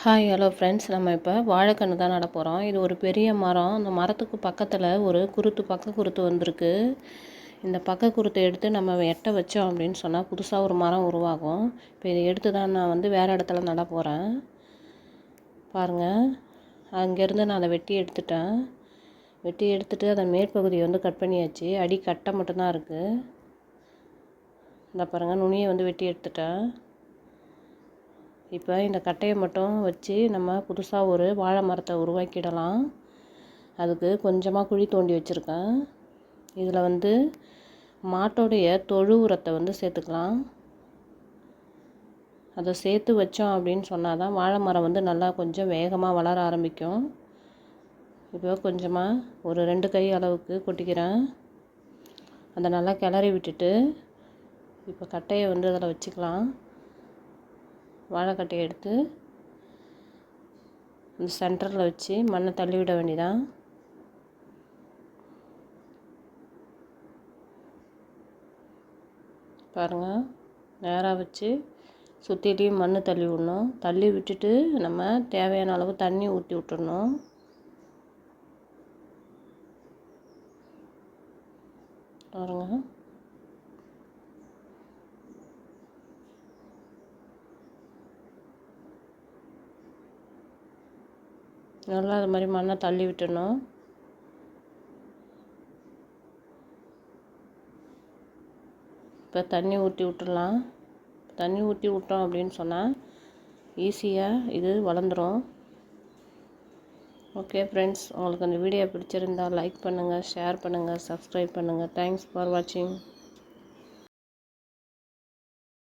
Hi hello friends நம்ம இப்போ வாழைக்கன்று தான் நட போகிறோம் இது ஒரு பெரிய மரம். அந்த மரத்துக்கு பக்கத்தில் ஒரு குருத்து பக்க குருத்து வந்திருக்கு. இந்த பக்க குருத்தை எடுத்து நம்ம எட்ட வச்சோம் அப்படின்னு சொன்னால் புதுசாக ஒரு மரம் உருவாகும். இப்போ இதை எடுத்து தான் நான் வந்து வேறு இடத்துல நட போகிறேன் பாருங்கள் அங்கேருந்து நான் அதை வெட்டி எடுத்துட்டேன். வெட்டி எடுத்துகிட்டு அதை மேற்பகுதியை வந்து கட் பண்ணியாச்சு. அடி கட்டை மட்டும்தான் இருக்குது இந்த பாருங்கள் நுனியை வந்து வெட்டி எடுத்துட்டேன். இப்போ இந்த கட்டையை மட்டும் வச்சு நம்ம புதுசாக ஒரு வாழை மரத்தை உருவாக்கிடலாம். அதுக்கு கொஞ்சமாக குழி தோண்டி வச்சுருக்கேன். இதில் வந்து மாட்டோடைய தொழு உரத்தை வந்து சேர்த்துக்கலாம். அதை சேர்த்து வச்சோம் அப்படின்னு சொன்னால் தான் வாழை மரம் வந்து நல்லா கொஞ்சம் வேகமாக வளர ஆரம்பிக்கும். இப்போ கொஞ்சமாக ஒரு ரெண்டு கை அளவுக்கு கொட்டிக்கிறேன். அதை நல்லா கிளறி விட்டுட்டு இப்போ கட்டையை வந்து அதில் வச்சுக்கலாம். வாழைக்கட்டையை எடுத்து இந்த சென்டரில் வச்சு மண்ணை தள்ளி விட வேண்டியதான் பாருங்கள் நேராக வச்சு சுற்றிலையும் மண் தள்ளி விடணும். தள்ளி விட்டுட்டு நம்ம தேவையான அளவு தண்ணி ஊற்றி விட்டுடணும் பாருங்கள் நல்லா அது மாதிரி மண்ணை தள்ளி விட்டுடணும். இப்போ தண்ணி ஊற்றி விட்டுடலாம். தண்ணி ஊற்றி விட்டோம் அப்படின்னு சொன்னால் ஈஸியாக இது வளர்ந்துடும் ஓகே ஃப்ரெண்ட்ஸ் உங்களுக்கு அந்த வீடியோ பிடிச்சிருந்தால் லைக் பண்ணுங்கள் ஷேர் பண்ணுங்கள் சப்ஸ்கிரைப் பண்ணுங்கள் தேங்க்ஸ் ஃபார் வாட்சிங்